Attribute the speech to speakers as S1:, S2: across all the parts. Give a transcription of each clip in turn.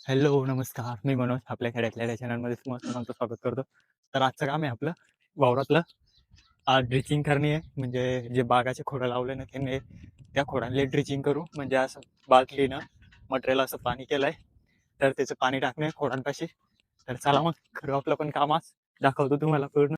S1: Hello, नमस्कार. मी मनोज आपल्या खेड्यातल्या चॅनलमध्ये तुम्हाला सर्वांचं स्वागत करतो. तर आजचं काम आहे आपलं वावरातलं आज ड्रिचिंग करणे आहे. म्हणजे जे बागाचे खोडं लावले ना त्यांनी त्या खोडांले ड्रिचिंग करू म्हणजे असं बादलीनं मटेरियल असं पाणी केलंय तर त्याचं पाणी टाकणे खोडांपाशी. तर चला मग करू आपलं पण काम आज. दाखवतो तुम्हाला पूर्ण.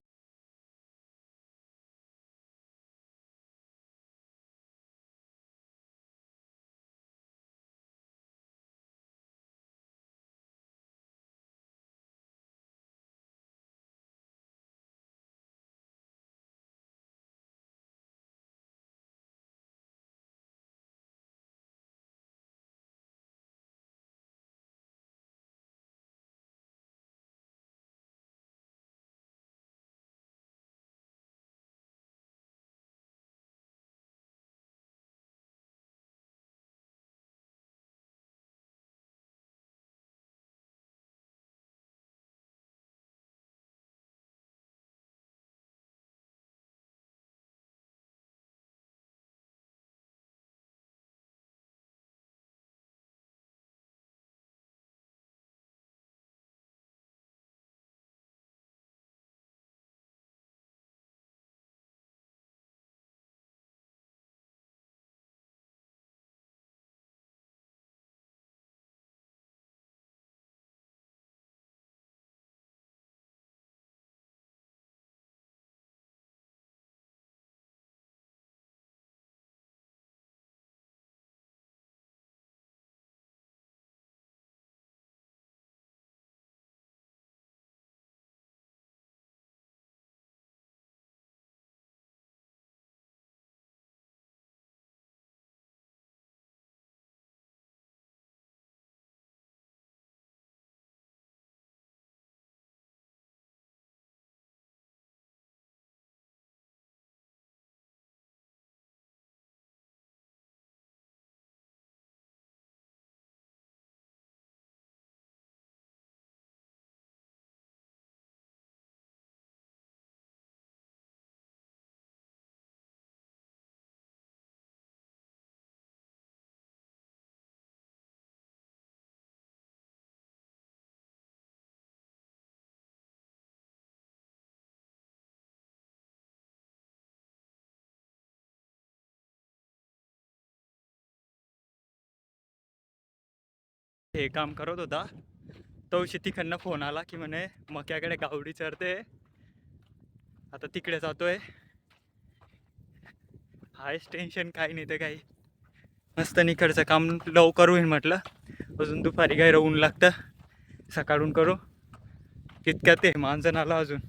S1: हे काम करत होता. तो तिकडनं फोन आला की म्हणे मक्याकडे गावडी चरते. आता तिकडे जातोय. हायस्ट टेन्शन काही नाही ते काही. मस्त निकडचं काम लवकर होईल म्हटलं. अजून दुपारी काही ऊन लागतं. सकाळून करू. तितक्यात ते माणसं आलं अजून.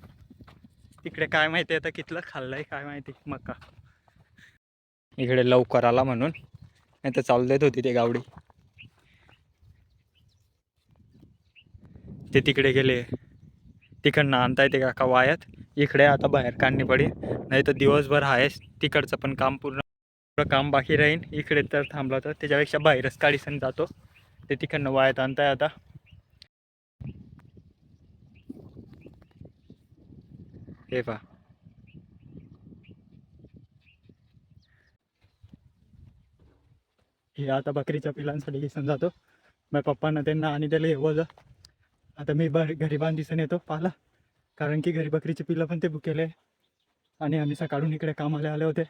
S1: तिकडे काय माहिती आता कितलं खाल्लंय काय माहिती मका. इकडे लवकर आला म्हणून. नाही तर चालू देत होती ते गावडी. ते तिकडे गेले. तिकडनं आणता येते का वायात. इकडे आता बाहेर काढणी पडेल नाही तर दिवसभर आहेस तिकडचं पण काम पूर्ण काम बाकी राहील इकडे तर थांबला तर. त्याच्यापेक्षा बाहेरच काढीसन जातो. ते तिकडनं वायात आणताय आता. हे पा हे आता बकरीच्या पिलांसाठी घेऊन जातो. मग पप्पांना त्यांना आणि त्याला हे वजा आता मी बर घरी बांध दिसून येतो पाला कारण की घरी बकरीचे पिलं पण ते बुकेले आणि आम्ही सकाळून इकडे कामाला आले होते.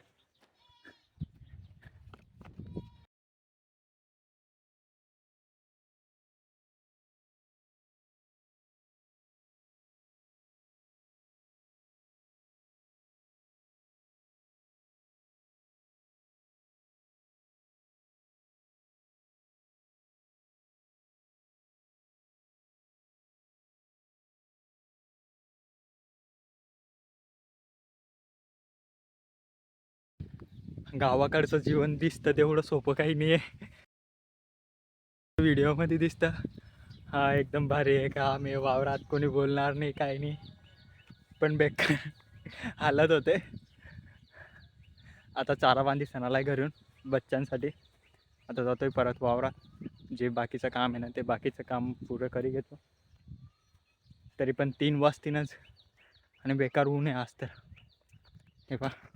S1: गावाकडचं जीवन दिसतं तेवढं सोपं काही नाही आहे व्हिडिओमध्ये दिसतं. हा एकदम भारी आहे का? मी वावरात कोणी बोलणार नाही काही नाही. पण बेकार. हालत होते. आता चारा बांधी सणाला घरून बच्चांसाठी आता जातोय परत वावरात. जे बाकीचं काम आहे ना ते बाकीचं काम पुरं करी घेतो. तरी पण तीन वाजतीनच. आणि बेकार ऊन आहे आज तर. हे पहा.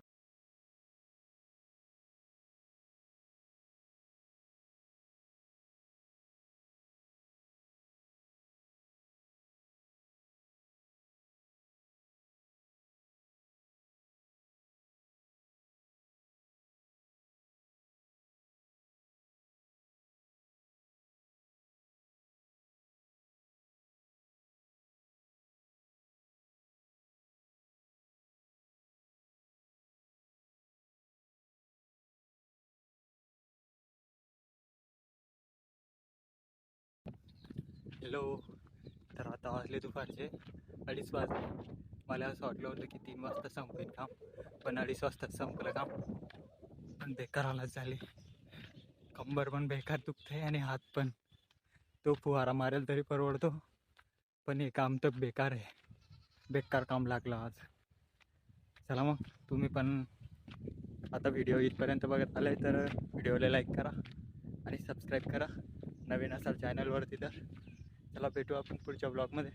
S1: हॅलो. तर आता वाजले दुपारचे अडीच वाजले. मला असं वाटलं होतं की तीन वाजता संपेल काम पण अडीच वाजता संपलं काम. पण बेकार हालत झाली. कंबर पण बेकार दुखते आणि हात पण. तो फुवारा मारेल तरी परवडतो पण हे काम तर बेकार आहे. बेकार काम लागलं आज. चला मग तुम्ही पण आता व्हिडिओ इथपर्यंत बघत आले तर व्हिडिओला लाईक करा आणि सबस्क्राईब करा. नवीन असाल चॅनलवरती तर. त्याला भेटू आपण पुढच्या ब्लॉगमध्ये